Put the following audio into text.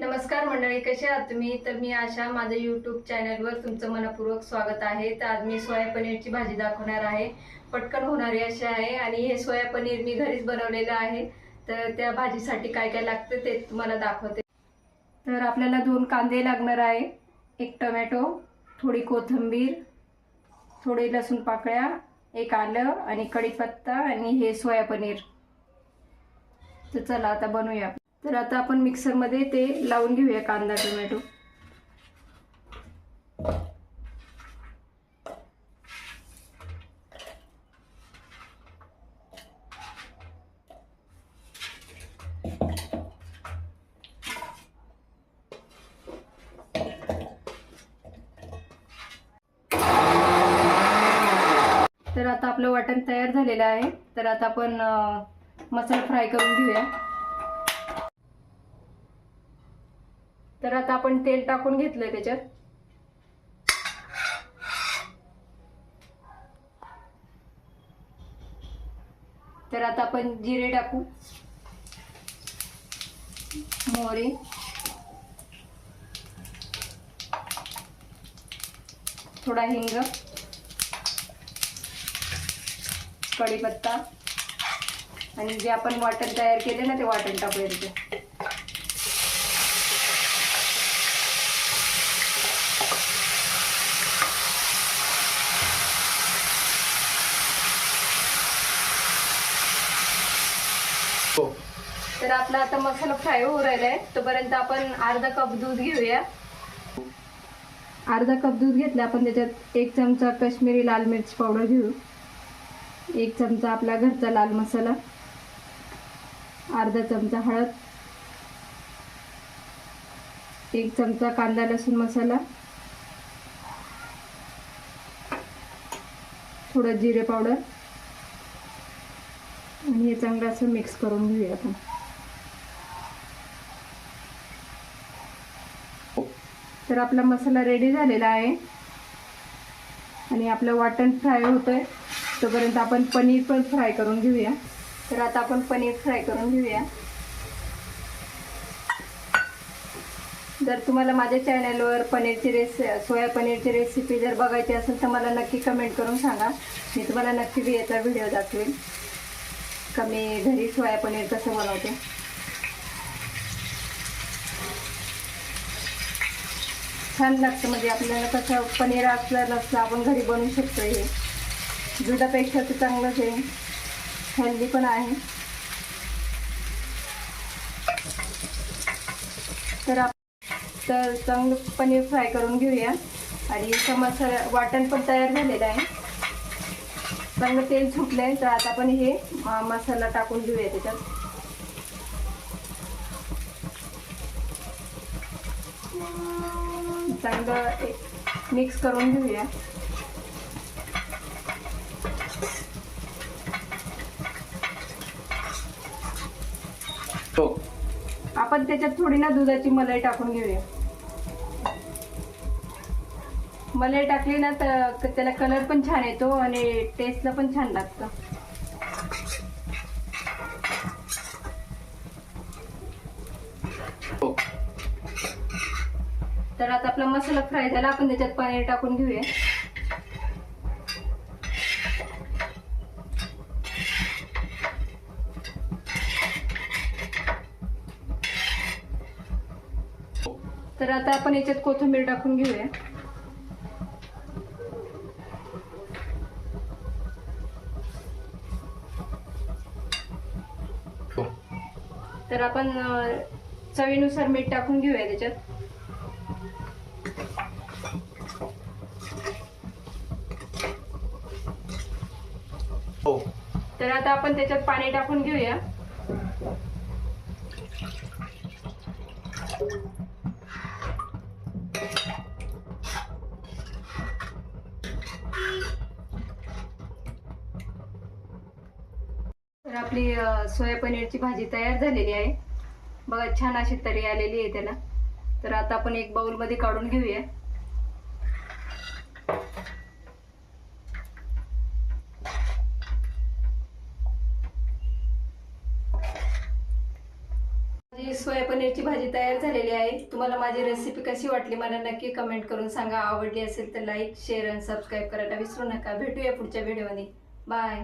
नमस्कार मंडळी कसे आहात तुम्ही? तर मी आशा माझ्या यूट्यूब चॅनलवर तुमचं मनपूर्वक स्वागत आहे. तर आज मी सोया पनीरची भाजी दाखवणार आहे. पटकन होणारी अशी आहे आणि हे सोया पनीर मी घरीच बनवलेलं आहे. तर त्या भाजीसाठी काय काय लागतं ते तुम्हाला दाखवते. तर आपल्याला दोन कांदे लागणार आहे एक टोमॅटो थोडी कोथिंबीर थोडी लसूण पाकळ्या एक आलं आणि कढीपत्ता आणि हे सोया पनीर. तर चला आता बनवूया तर आता आपण मिक्सरमध्ये ते लावून घेऊया कांदा टोमॅटो. तर आता आपलं वाटण तयार झालेलं आहे. तर आता आपण मसाला फ्राय करून घेऊया. तर आता आपण तेल टाकून घेतलंय त्याच्यात. तर आता आपण जिरे टाकू. मोहरी. थोडा हिंग. कढीपत्ता. आणि जे आपण वाटण तयार केले ना ते वाटण टाकूया तिथे. तर आपला आता मसाला फ्राय होऊ राहिला आहे. तोपर्यंत आपण अर्धा कप दूध घेऊया. अर्धा कप दूध घेतलं आपण त्याच्यात एक चमचा काश्मीरी लाल मिरची पावडर घेऊ. एक चमचा आपला घरचा लाल मसाला. अर्धा चमचा हळद. एक चमचा कांदा लसूण मसाला. थोडं जिरे पावडर. आणि हे चांगलं असं मिक्स करून घेऊया आपण. तर आपला मसाला रेडी झालेला आहे. आणि आपलं वाटण फ्राय होतंय. तोपर्यंत आपण पनीर पण फ्राय करून घेऊया. तर आता आपण पनीर फ्राय करून घेऊया. जर तुम्हाला माझ्या चॅनलवर पनीरची रेसि सोया पनीरची रेसिपी जर बघायची असेल तर मला नक्की कमेंट करून सांगा. मी तुम्हाला नक्की बी याचा व्हिडिओ दाखवेल का मी घरी सोया पनीर कसं बनवते? छान लागतं. म्हणजे आपल्याला कसं पनीर असलं नसलं आपण घरी बनवू शकतो हे. दुधापेक्षा तर चांगलंच आहे. हेल्दी पण आहे. तर आप तर चांगलं पनीर फ्राय करून घेऊया. आणि इथं मसाला वाटण पण तयार झालेलं आहे. चांगलं तेल सुटलं आहे तर आता आपण हे मसाला टाकून घेऊया त्याच्यात. चांगलं मिक्स करून घेऊया. हो. आपण त्याच्यात थोडी ना दुधाची मलाई टाकून घेऊया. मलाई टाकली ना तर त्याला कलर पण छान येतो आणि टेस्टला पण छान लागतं. तर आता आपला मसाला फ्राय झाला आपण त्याच्यात पनीर टाकून घेऊया. तर आता आपण याच्यात कोथिंबीर टाकून घेऊया. तर आपण चवीनुसार मीठ टाकून घेऊया त्याच्यात. हो. तर आता आपण त्याच्यात पाणी टाकून घेऊया. तर आपली सोया पनीरची भाजी तयार झालेली आहे. बघा छान अशी तरी आलेली आहे त्याला. तर आता आपण एक बाउलमध्ये काढून घेऊया. आपली सोया पनीरची भाजी तयार झालेली आहे. तुम्हाला माझी रेसिपी कशी वाटली मला नक्की कमेंट करून सांगा. आवडली असेल तर लाईक शेअर आणि सबस्क्राईब करायला विसरू नका. भेटूया पुढच्या व्हिडिओमध्ये बाय